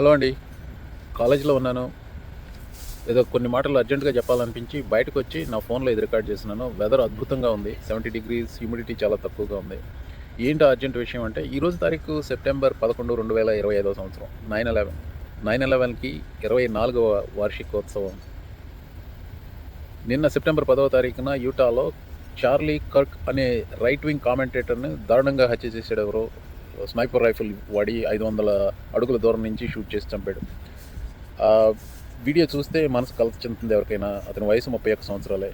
Hello అండి. కాలేజీలో ఉన్నాను. ఏదో కొన్ని మాటలు అర్జెంటుగా చెప్పాలనిపించి బయటకు వచ్చి నా ఫోన్లో ఇది రికార్డ్ చేసినాను వెదర్ అద్భుతంగా ఉంది. సెవెంటీ డిగ్రీస్ హ్యూమిడిటీ చాలా తక్కువగా ఉంది. ఏంటో అర్జెంట్ విషయం అంటే ఈ రోజు తారీఖు సెప్టెంబర్ పదకొండు రెండు వేల ఇరవై ఐదో సంవత్సరం నైన్ ఎలెవెన్ నైన్ ఎలెవెన్కి ఇరవై నాలుగవ వార్షికోత్సవం. నిన్న సెప్టెంబర్ పదవ తారీఖున యూటాలో చార్లీ కర్క్ అనే రైట్ వింగ్ కామెంటేటర్ని దారుణంగా హత్య చేసాడు స్నైపర్ రైఫిల్ వాడి ఐదు వందల అడుగుల దూరం నుంచి షూట్ చేసి చంపాడు. వీడియో చూస్తే మనసు కలత చెందుతుంది ఎవరికైనా. అతని వయసు ముప్పై ఒక్క సంవత్సరాలే.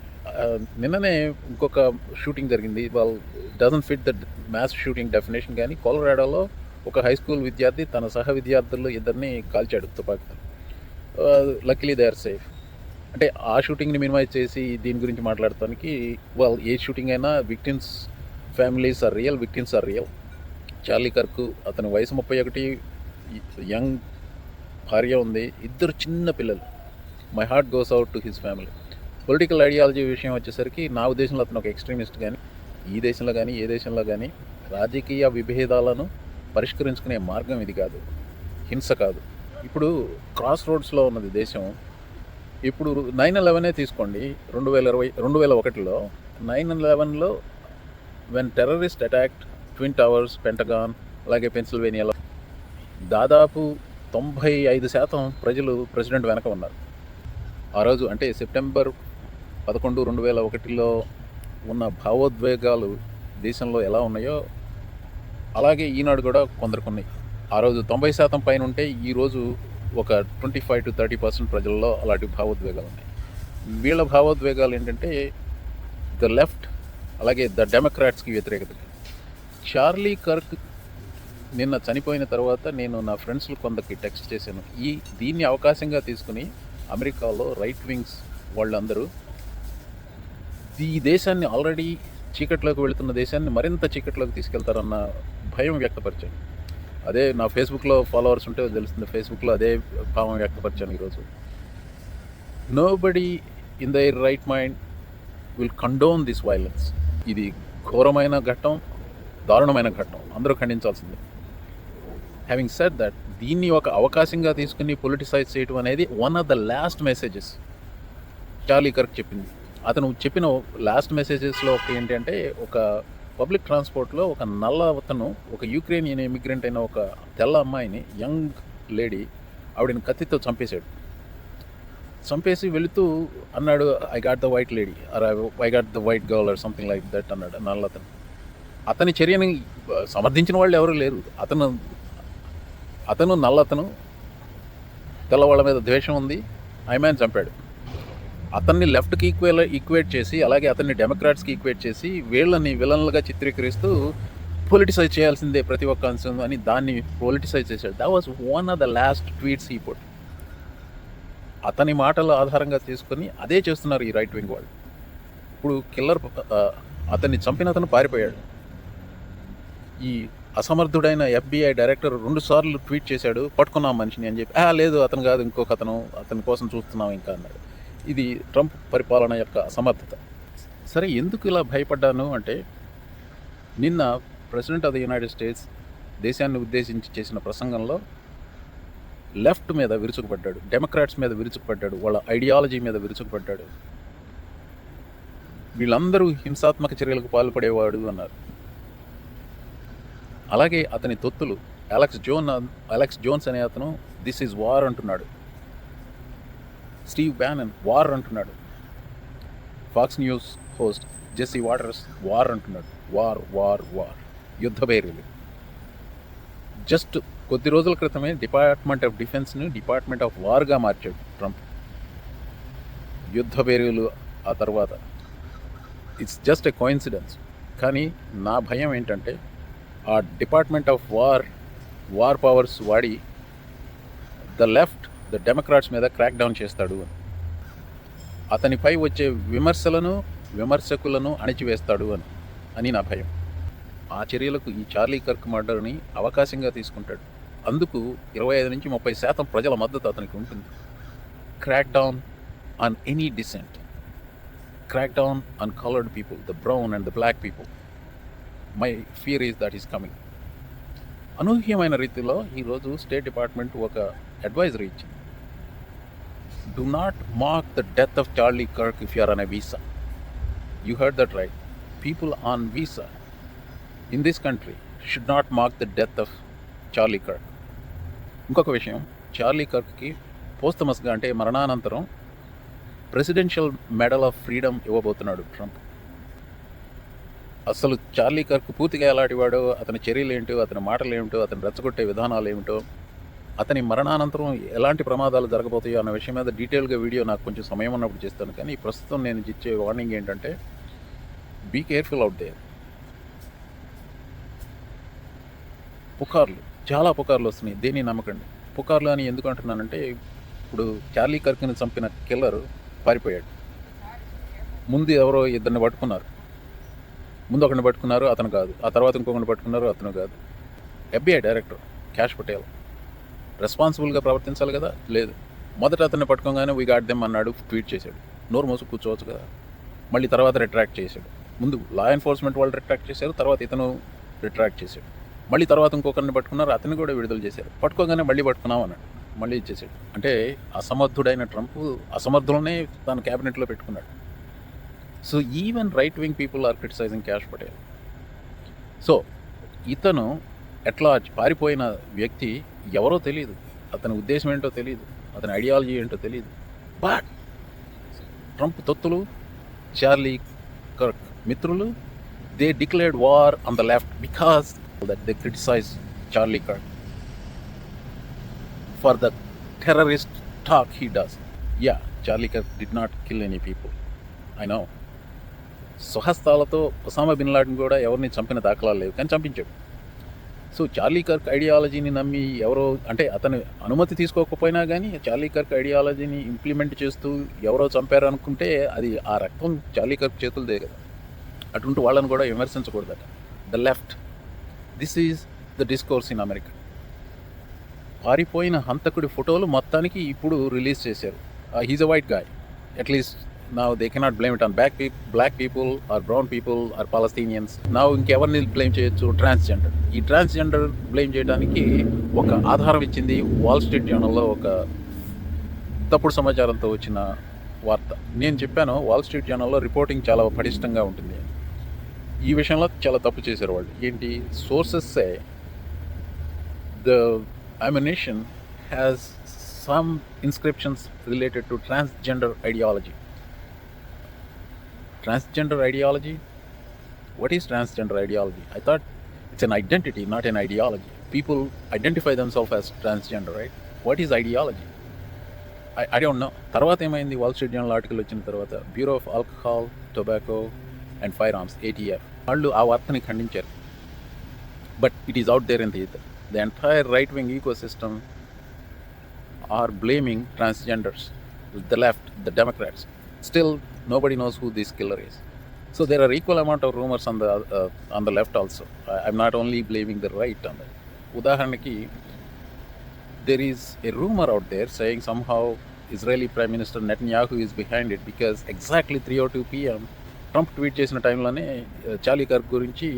నిన్ననే ఇంకొక షూటింగ్ జరిగింది. వాళ్ళు doesn't fit the maths shooting definition కానీ కోలరాడోలో ఒక హై స్కూల్ విద్యార్థి తన సహ విద్యార్థులు ఇద్దరిని కాల్చాడు తుపాకీతో. లక్లీ దే ఆర్ సేఫ్ అంటే ఆ షూటింగ్ని మినిమైజ్ చేసి దీని గురించి మాట్లాడటానికి వాళ్ళు ఏ షూటింగ్ అయినా victims families are real victims are real Charlie Kirk అతని వయసు ముప్పై ఒకటి యంగ్ భార్య ఉంది ఇద్దరు చిన్న పిల్లలు. My heart goes out to his family political ideology విషయం వచ్చేసరికి నా ఉద్దేశంలో అతను ఒక ఎక్స్ట్రీమిస్ట్ కానీ ఈ దేశంలో కానీ ఏ దేశంలో కానీ రాజకీయ విభేదాలను పరిష్కరించుకునే మార్గం ఇది కాదు. హింస కాదు. ఇప్పుడు క్రాస్ రోడ్స్లో ఉన్నది దేశం. ఇప్పుడు నైన్ ఎలెవెనే తీసుకోండి రెండు వేల ఇరవై రెండు వేల ఒకటిలో nine ఎలెవెన్లో when terrorist attacked twin towers Pentagon అలాగే పెన్సిల్వేనియాలో దాదాపు తొంభై ఐదు శాతం ప్రజలు ప్రెసిడెంట్ వెనక ఉన్నారు. ఆ రోజు అంటే సెప్టెంబర్ పదకొండు రెండు వేల ఒకటిలో ఉన్న భావోద్వేగాలు దేశంలో ఎలా ఉన్నాయో అలాగే ఈనాడు కూడా కొందరికి ఉన్నాయి ఆ రోజు తొంభై శాతం పైన ఉంటే ఈరోజు ఒక twenty five to thirty percent ప్రజల్లో అలాంటి భావోద్వేగాలు ఉన్నాయి. వీళ్ళ భావోద్వేగాలు ఏంటంటే ద లెఫ్ట్ అలాగే ద డెమోక్రాట్స్కి వ్యతిరేకత చార్లీ కర్క్ నిన్న చనిపోయిన తర్వాత నేను నా ఫ్రెండ్స్ కొందరికి టెక్స్ట్ చేశాను. ఈ దీన్ని అవకాశంగా తీసుకుని అమెరికాలో రైట్ వింగ్స్ వాళ్ళందరూ ఈ దేశాన్ని ఆల్రెడీ చీకట్లోకి వెళుతున్న దేశాన్ని మరింత చీకట్లోకి తీసుకెళ్తారన్న భయం వ్యక్తపరిచాను. అదే నా ఫేస్బుక్లో ఫాలోవర్స్ ఉంటే తెలుస్తుంది ఫేస్బుక్లో అదే భావం వ్యక్తపరిచాను ఈరోజు. Nobody in the right mind will condone this violence ఇది ఘోరమైన ఘట్టం దారుణమైన ఘట్టం. అందరూ ఖండించాల్సిందే. హ్యావింగ్ సెట్ దట్ దీన్ని ఒక అవకాశంగా తీసుకుని పొలిటిసైజ్ చేయటం అనేది one of the last messages Charlie Kirk చెప్పింది. అతను చెప్పిన లాస్ట్ మెసేజెస్లో ఒకటి ఏంటంటే ఒక పబ్లిక్ ట్రాన్స్పోర్ట్లో ఒక నల్ల అతను ఒక యూక్రేనియన్ ఇమిగ్రెంట్ అయిన ఒక తెల్ల అమ్మాయిని యంగ్ లేడీ ఆవిడని కత్తితో చంపేశాడు. చంపేసి వెళుతూ అన్నాడు I got the white lady or I got the white girl or something like that అన్నాడు నల్ల అతను. అతని చర్యని సమర్థించిన వాళ్ళు ఎవరు లేరు. అతను అతను నల్లతను తెల్లవాళ్ళ మీద ద్వేషం ఉంది ఐమాన్ చంపాడు. అతన్ని లెఫ్ట్కి ఈక్వల్ ఈక్వేట్ చేసి అలాగే అతన్ని డెమోక్రాట్స్కి ఈక్వేట్ చేసి వీళ్ళని విలన్లుగా చిత్రీకరిస్తూ పొలిటిసైజ్ చేయాల్సిందే ప్రతి ఒక్క అంశం అని దాన్ని పొలిటిసైజ్ చేశాడు. That was one of the last tweets ఈ అతని మాటల ఆధారంగా తీసుకొని అదే చేస్తున్నారు ఈ రైట్ వింగ్ వాళ్ళు. ఇప్పుడు కిల్లర్ అతన్ని చంపిన అతను పారిపోయాడు. ఈ అసమర్థుడైన ఎఫ్బిఐ డైరెక్టర్ రెండు సార్లు ట్వీట్ చేశాడు పట్టుకున్నాం మనిషిని అని చెప్పి "ఆ, లేదు అతను కాదు ఇంకొక అతను అతని కోసం చూస్తున్నాం ఇంకా అన్నాడు. ఇది ట్రంప్ పరిపాలన యొక్క అసమర్థత. సరే ఎందుకు ఇలా భయపడ్డాను అంటే నిన్న president of the United States దేశాన్ని ఉద్దేశించి చేసిన ప్రసంగంలో లెఫ్ట్ మీద విరుచుకుపడ్డాడు డెమోక్రాట్స్ మీద విరుచుకుపడ్డాడు వాళ్ళ ఐడియాలజీ మీద విరుచుకుపడ్డాడు. వీళ్ళందరూ హింసాత్మక చర్యలకు పాల్పడేవాడు అన్నారు. అలాగే అతని తొత్తులు అలెక్స్ జోన్ అలెక్స్ జోన్స్ అనే అతను దిస్ ఈజ్ వార్ అంటున్నాడు. స్టీవ్ బ్యానన్ వార్ అంటున్నాడు. Fox News host Jesse Watters war అంటున్నాడు. వార్ వార్ వార్ యుద్ధ బేరీలు జస్ట్ కొద్ది రోజుల క్రితమే డిపార్ట్మెంట్ ఆఫ్ డిఫెన్స్ని డిపార్ట్మెంట్ ఆఫ్ వార్గా మార్చాడు ట్రంప్ యుద్ధ బేరీలు ఆ తర్వాత. ఇట్స్ జస్ట్ ఎ కోయిన్సిడెన్స్ కానీ నా భయం ఏంటంటే ఆ department of war war powers వాడి ద లెఫ్ట్ ద డెమోక్రాట్స్ మీద క్రాక్ డౌన్ చేస్తాడు. అని అతనిపై వచ్చే విమర్శలను విమర్శకులను అణిచివేస్తాడు అని అని నా భయం. ఆ చర్యలకు ఈ చార్లీ కర్క్ మర్డర్ని అవకాశంగా తీసుకుంటాడు. అందుకు ఇరవై ఐదు నుంచి ముప్పై శాతం ప్రజల మద్దతు అతనికి ఉంటుంది. Crack down on any dissent. Crack down on coloured people the brown and the black people. My fear is that is coming. అనూహ్యమైన రీతిలో ఈరోజు స్టేట్ డిపార్ట్మెంట్ ఒక అడ్వైజరీ ఇచ్చింది. Do not mark the death of Charlie Kirk if you're on a visa you heard that right people on visa in this country should not mark the death of Charlie Kirk ఇంకొక విషయం చార్లీ కర్క్కి పోస్తమస్గా అంటే మరణానంతరం presidential medal of freedom ఇవ్వబోతున్నాడు Trump. అసలు Charlie Kirk పూర్తిగా ఎలాంటివాడో అతని చర్యలు ఏంటో అతని మాటలు ఏమిటో అతని రెచ్చగొట్టే విధానాలు ఏమిటో అతని మరణానంతరం ఎలాంటి ప్రమాదాలు జరగబోతాయో అన్న విషయం మీద డీటెయిల్గా వీడియో నాకు కొంచెం సమయం ఉన్నప్పుడు చేస్తాను. కానీ ప్రస్తుతం నేను ఇచ్చే వార్నింగ్ ఏంటంటే బీ కేర్ఫుల్ అవుట్ దే. పుకార్లు చాలా పుకార్లు వస్తున్నాయి. దేన్ని నమ్మకండి. పుకార్లు అని ఎందుకు అంటున్నానంటే ఇప్పుడు చార్లీ కర్క్ని చంపిన కిల్లర్ పారిపోయాడు. ముందు ఎవరో ఇద్దరిని పట్టుకున్నారు. ముందు ఒకరిని పట్టుకున్నారు అతను కాదు. ఆ తర్వాత ఇంకొకరిని పట్టుకున్నారు అతను కాదు. ఎఫ్బిఐ డైరెక్టర్ క్యాష్ పటేల్ రెస్పాన్సిబుల్గా ప్రవర్తించాలి కదా? లేదు. మొదట అతన్ని పట్టుకోగానే వీ గాడ్ దెమ్ అన్నాడు ట్వీట్ చేశాడు. నోరు మోసు కూర్చోవచ్చు కదా? మళ్ళీ తర్వాత రిట్రాక్ట్ చేశాడు. ముందు లా ఎన్ఫోర్స్మెంట్ వాళ్ళు రిట్రాక్ట్ చేశారు తర్వాత ఇతను రిట్రాక్ట్ చేశాడు. మళ్ళీ తర్వాత ఇంకొకరిని పట్టుకున్నారు అతన్ని కూడా విడుదల చేశారు. పట్టుకోగానే మళ్ళీ పట్టుకున్నాం అన్నాడు. మళ్ళీ ఇచ్చేసాడు అంటే అసమర్థుడైన ట్రంప్ అసమర్థులనే తన క్యాబినెట్లో పెట్టుకున్నాడు. So even right wing people are criticising Kash Patel so ఇతను ఎట్లా పారిపోయిన వ్యక్తి ఎవరో తెలియదు అతని ఉద్దేశం ఏంటో తెలియదు అతని ఐడియాలజీ ఏంటో తెలియదు బట్ ట్రంప్ తొత్తులు చార్లీ కర్క్ మిత్రులు they declared war on the left because that they criticize Charlie Kirk for the terrorist talk he does yeah Charlie Kirk did not kill any people I know స్వహస్తాలతో Osama bin Laden కూడా ఎవరిని చంపిన దాఖలాలు లేవు. కానీ చంపించాడు. So Charlie Kirk ఐడియాలజీని నమ్మి ఎవరో అంటే అతను అనుమతి తీసుకోకపోయినా కానీ చార్లీ కర్క్ ఐడియాలజీని ఇంప్లిమెంట్ చేస్తూ ఎవరో చంపారు అనుకుంటే అది ఆ రక్తం చార్లీ కర్క్ చేతులదే కదా. అటువంటి వాళ్ళని కూడా విమర్శించకూడదట. The left. This is the discourse in America. పారిపోయిన హంతకుడి ఫోటోలు మొత్తానికి ఇప్పుడు రిలీజ్ చేశారు. He's a white guy. At least నా they cannot blame it on black people black people or brown people or Palestinians నా ఇంకెవరిని బ్లేమ్ చేయొచ్చు? Transgender ఈ ట్రాన్స్జెండర్ బ్లేమ్ చేయడానికి ఒక ఆధారం ఇచ్చింది వాల్ స్ట్రీట్ జర్నల్లో ఒక తప్పుడు సమాచారంతో వచ్చిన వార్త. నేను చెప్పాను వాల్ స్ట్రీట్ జర్నల్లో రిపోర్టింగ్ చాలా పటిష్టంగా ఉంటుంది. ఈ విషయంలో చాలా తప్పు చేశారు వాళ్ళు. ఏంటి? Sources the ammunition has some inscriptions related to transgender ideology Transgender ideology? What is transgender ideology? I thought it's an identity, not an ideology. People identify themselves as transgender, right? What is ideology? I, I don't know. తర్వాత ఏమైంది wall street journal article వచ్చిన తర్వాత bureau of alcohol tobacco and firearms ATF వాళ్ళు ఆ వార్తని ఖండించారు but it is out there in the ether the entire right wing ecosystem are blaming transgenders, the left, the Democrats. Still, nobody knows who this killer is. So there are equal amount of rumors on the uh, on the left also. I, am not only blaming the right on that. Udaharanaki, there is a rumor out there saying somehow Israeli Prime Minister Netanyahu is behind it because exactly 3:02 p.m. Trump tweet చేసిన టైంలోనే చాలీ Kirk గురించి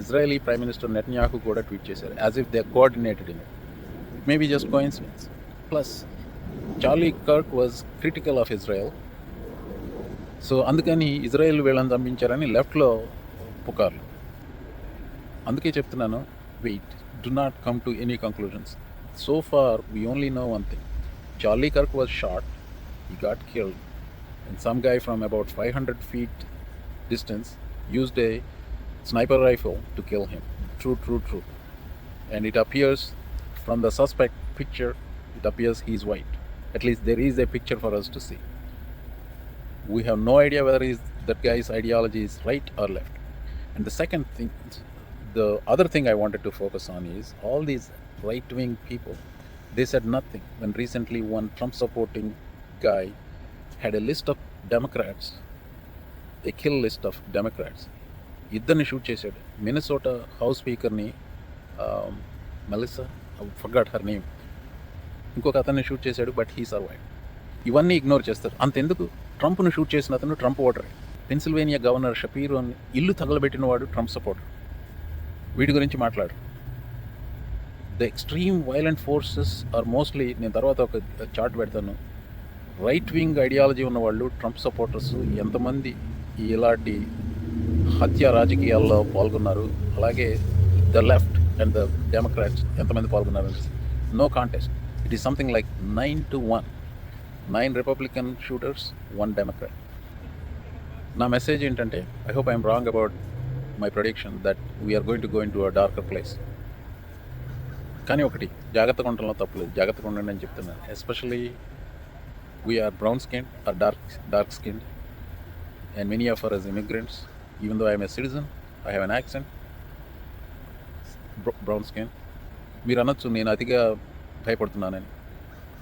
Israeli prime minister నెట్న్యాహు కూడా tweet చేశారు as if they coordinated in it maybe just coincidence plus Charlie Kirk was critical of Israel so అందుకని Israel వీళ్ళని చంపించారని లెఫ్ట్లో పుకార్లు అందుకే చెప్తున్నాను wait do not come to any conclusions so far we only know one thing Charlie Kirk was shot he got killed and some guy from about five hundred feet distance used a sniper rifle to kill him true true true and it appears from the suspect picture it appears he's white at least there is a picture for us to see We have no idea whether is that guy's ideology is right or left. And the second thing, the other thing I wanted to focus on is all these right wing people, they said nothing when recently one Trump supporting guy had a list of Democrats, a kill list of Democrats. ఇద్దరిని shoot చేశాడు Minnesota house స్పీకర్ని Melissa forgot her name ఇంకొక అతన్ని shoot చేశాడు but he survive ఇవన్నీ ignore చేస్తారు అంతెందుకు ట్రంప్ను షూట్ చేసిన అతను Trump voter. Pennsylvania governor Shapiro ఇల్లు తగలబెట్టినవాడు ట్రంప్ సపోర్టర్. వీటి గురించి మాట్లాడు. The extreme violent forces are mostly నేను తర్వాత ఒక చార్ట్ పెడతాను. రైట్ వింగ్ ఐడియాలజీ ఉన్న వాళ్ళు ట్రంప్ సపోర్టర్స్ ఎంతమంది ఇలాంటి హత్య రాజకీయాల్లో పాల్గొన్నారు అలాగే the left and the democrats ఎంతమంది పాల్గొన్నారు no contest it is something like nine to one nine Republican shooters one democrat నా మెసేజ్ ఏంటంటే I hope I'm wrong about my prediction that we're going to going to a darker place కానీ ఒకటి జాగ్రత్తగా ఉండటంలో తప్పలేదు జాగ్రత్తగా ఉండండి అని చెప్తున్నాను especially we're brown skin or dark dark skin and many of us immigrants even though I'm a citizen I have an accent brown skin మీరు అనొచ్చు నేను అతిగా భయపడుతున్నానని.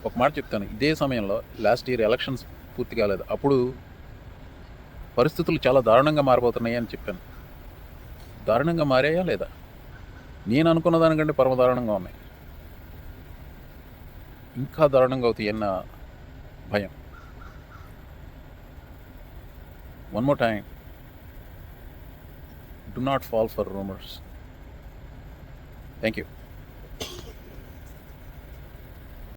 ఒక మాట చెప్తాను. ఇదే సమయంలో లాస్ట్ ఇయర్ ఎలక్షన్స్ పూర్తి కాలేదు. అప్పుడు పరిస్థితులు చాలా దారుణంగా మారిపోతున్నాయి అని చెప్పాను. దారుణంగా మారాయా లేదా? నేను అనుకున్న దానికంటే పరమ దారుణంగా ఉన్నాయి. ఇంకా దారుణంగా అవుతాయి అన్న భయం. One more time do not fall for rumours thank you